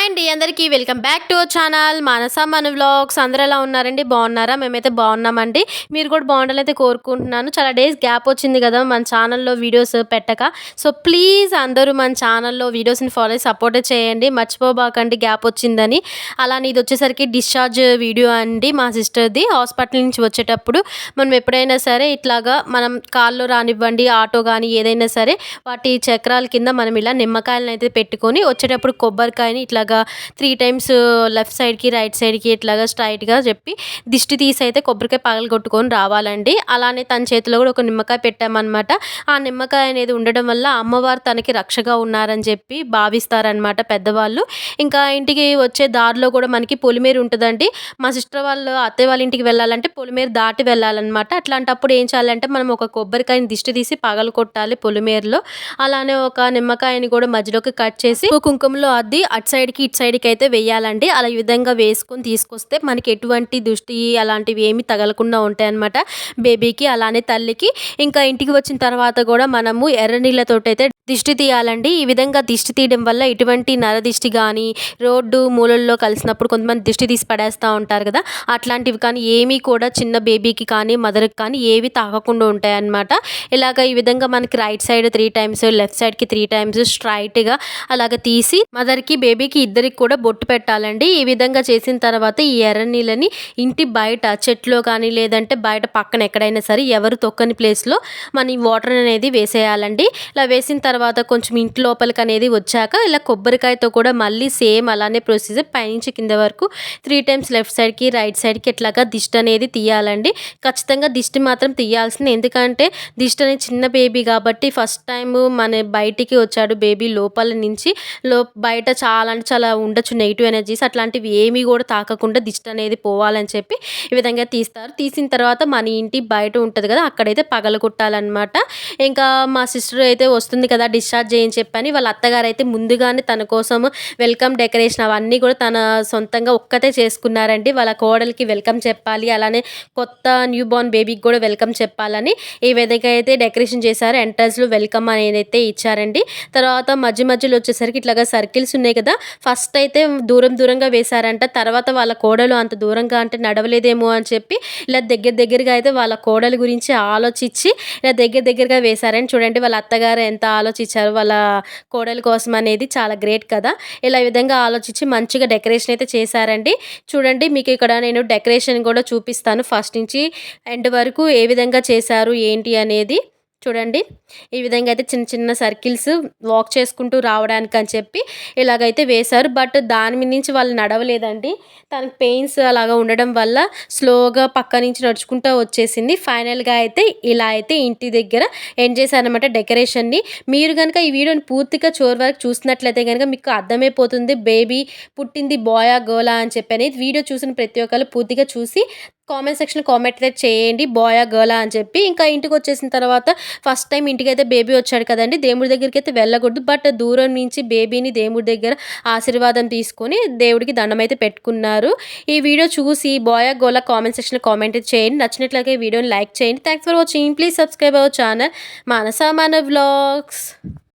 Hi అండి అందరికీ welcome back to our channel. Manasa మన వ్లాగ్స్. అందరూ ఎలా ఉన్నారండి? బాగున్నారా? మేమైతే బాగున్నామండి. మీరు కూడా బాగుండాలైతే కోరుకుంటున్నాను. చాలా డేస్ గ్యాప్ వచ్చింది కదా మన ఛానల్లో వీడియోస్ పెట్టక. సో ప్లీజ్ అందరూ మన ఛానల్లో వీడియోస్ని ఫాలో సపోర్ట్ చేయండి. మర్చిపోబాకండి గ్యాప్ వచ్చిందని. అలానే ఇది వచ్చేసరికి డిశ్చార్జ్ వీడియో అండి మా సిస్టర్ది. హాస్పిటల్ నుంచి వచ్చేటప్పుడు మనం ఎప్పుడైనా సరే ఇట్లాగా మనం కాల్లో రానివ్వండి ఆటో కానీ ఏదైనా సరే వాటి చక్రాల కింద మనం ఇలా నిమ్మకాయలను అయితే పెట్టుకొని వచ్చేటప్పుడు కొబ్బరికాయని ఇట్లా ఇట్లాగా త్రీ టైమ్స్ లెఫ్ట్ సైడ్కి రైట్ సైడ్కి ఇట్లాగా స్ట్రైట్గా చెప్పి దిష్టి తీసి అయితే కొబ్బరికాయ పగలు కొట్టుకొని రావాలండి. అలానే తన చేతిలో కూడా ఒక నిమ్మకాయ పెట్టామన్నమాట. ఆ నిమ్మకాయ అనేది ఉండడం వల్ల అమ్మవారు తనకి రక్షగా ఉన్నారని చెప్పి భావిస్తారనమాట పెద్దవాళ్ళు. ఇంకా ఇంటికి వచ్చే దారిలో కూడా మనకి పొలిమేరు ఉంటుందండి. మా సిస్టర్ వాళ్ళు అత్తయ్య వాళ్ళ ఇంటికి వెళ్ళాలంటే పొలిమేరు దాటి వెళ్ళాలన్నమాట. అట్లాంటప్పుడు ఏం చేయాలంటే మనం ఒక కొబ్బరికాయని దిష్టి తీసి పగలు కొట్టాలి పొలిమేరులో. అలానే ఒక నిమ్మకాయని కూడా మధ్యలోకి కట్ చేసి ఒక కుంకుమలో అద్ది అటు సైడ్కి ఇటు సైడ్కి అయితే వేయాలండి. అలా ఈ విధంగా వేసుకొని తీసుకొస్తే మనకి ఎటువంటి దృష్టి అలాంటివి ఏమి తగలకుండా ఉంటాయన్నమాట. బేబీకి అలానే తల్లికి. ఇంకా ఇంటికి వచ్చిన తర్వాత కూడా మనము ఎర్ర నీళ్ళతో అయితే దిష్టి తీయాలండి. ఈ విధంగా దిష్టి తీయడం వల్ల ఎటువంటి నరదిష్టి కానీ రోడ్డు మూలల్లో కలిసినప్పుడు కొంతమంది దిష్టి తీసి పడేస్తూ ఉంటారు కదా. అట్లాంటివి కానీ ఏమీ కూడా చిన్న బేబీకి కానీ మదర్కి కానీ ఏవి తాగకుండా ఉంటాయన్నమాట. ఇలాగ ఈ విధంగా మనకి right side three times left సైడ్కి త్రీ టైమ్స్ స్ట్రైట్గా అలాగ తీసి మదర్కి బేబీకి ఇద్దరికి కూడా బొట్టు పెట్టాలండి. ఈ విధంగా చేసిన తర్వాత ఈ ఎర్ర నీళ్ళని ఇంటి బయట చెట్లో కానీ లేదంటే బయట పక్కన ఎక్కడైనా సరే ఎవరు తొక్కని ప్లేస్లో మన ఈ వాటర్ అనేది వేసేయాలండి. ఇలా వేసిన తర్వాత కొంచెం ఇంటి లోపలికి అనేది వచ్చాక ఇలా కొబ్బరికాయతో కూడా మళ్ళీ సేమ్ అలానే ప్రొసీజర్ పైనుంచి కింద వరకు త్రీ టైమ్స్ లెఫ్ట్ సైడ్కి రైట్ సైడ్కి ఇట్లాగా దిష్టి అనేది తీయాలండి. ఖచ్చితంగా దిష్టి మాత్రం తీయాల్సింది. ఎందుకంటే దిష్టి అనేది చిన్న బేబీ కాబట్టి ఫస్ట్ టైం మన బయటికి వచ్చాడు బేబీ లోపల నుంచి. లో బయట చాలా అంటే చాలా ఉండొచ్చు నెగిటివ్ ఎనర్జీస్ అట్లాంటివి ఏమీ కూడా తాకకుండా దిష్టి అనేది పోవాలని చెప్పి ఈ విధంగా తీస్తారు. తీసిన తర్వాత మన ఇంటి బయట ఉంటుంది కదా అక్కడైతే పగలగొట్టాలన్నమాట ఇంకా మా సిస్టర్ అయితే వస్తుంది కదా డిశ్చార్జ్ చేయని చెప్పని వాళ్ళ అత్తగారు అయితే ముందుగానే తన కోసం వెల్కమ్ డెకరేషన్ అవన్నీ కూడా తన సొంతంగా ఒక్కతే చేసుకున్నారండి. వాళ్ళ కోడలికి వెల్కమ్ చెప్పాలి అలానే కొత్త న్యూ బోర్న్ బేబీకి కూడా వెల్కమ్ చెప్పాలని ఈ విధంగా అయితే డెకరేషన్ చేశారు. ఎంట్రన్స్లో వెల్కమ్ అనేది అయితే ఇచ్చారండి. తర్వాత మధ్య మధ్యలో వచ్చేసరికి ఇట్లాగా సర్కిల్స్ ఉన్నాయి కదా ఫస్ట్ అయితే దూరం దూరంగా వేశారంట. తర్వాత వాళ్ళ కోడలు అంత దూరంగా అంటే నడవలేదేమో అని చెప్పి ఇలా దగ్గర దగ్గరగా అయితే వాళ్ళ కోడలు గురించి ఆలోచించి ఇలా దగ్గర దగ్గరగా వేశారని చూడండి. వాళ్ళ అత్తగారు ఎంత ఆలోచించారు. వాళ్ళ కోడలు కోసం అనేది చాలా గ్రేట్ కదా. ఇలా ఈ విధంగా ఆలోచించి మంచిగా డెకరేషన్ అయితే చేశారండి. చూడండి మీకు ఇక్కడ నేను డెకరేషన్ కూడా చూపిస్తాను. ఫస్ట్ నుంచి ఎండ్ వరకు ఏ విధంగా చేశారు ఏంటి అనేది. చూడండి. ఈ విధంగా అయితే చిన్న చిన్న సర్కిల్స్ వాక్ చేసుకుంటూ రావడానికి అని చెప్పి ఇలాగైతే వేశారు. బట్ దాని మీద నుంచి వాళ్ళు నడవలేదండి. తనకి పెయిన్స్ అలాగా ఉండడం వల్ల స్లోగా పక్క నుంచి నడుచుకుంటూ వచ్చేసింది. ఫైనల్గా అయితే ఇలా అయితే ఇంటి దగ్గర ఎండ్ చేశారనమాట డెకరేషన్ని మీరు కనుక ఈ వీడియోని పూర్తిగా చోర్ వరకు చూసినట్లయితే కనుక మీకు అర్థమైపోతుంది. బేబీ పుట్టింది బాయా గోలా అని చెప్పి అనేది వీడియో చూసిన ప్రతి ఒక్కరు పూర్తిగా చూసి కామెంట్ సెక్షన్ కామెంట్ అయితే చేయండి బాయా గర్లా అని చెప్పి. ఇంకా ఇంటికి వచ్చేసిన తర్వాత ఫస్ట్ టైం ఇంటికి అయితే బేబీ వచ్చాడు కదండి. దేవుడి దగ్గరికి అయితే వెళ్ళకూడదు. బట్ దూరం నుంచి బేబీని దేవుడి దగ్గర ఆశీర్వాదం తీసుకొని దేవుడికి దండం అయితే పెట్టుకున్నారు. ఈ వీడియో చూసి బాయా గోలా కామెంట్ సెక్షన్లో కామెంట్ చేయండి. నచ్చినట్లయితే వీడియోని లైక్ చేయండి. Thanks for watching please subscribe our channel Manasa మన వ్లాగ్స్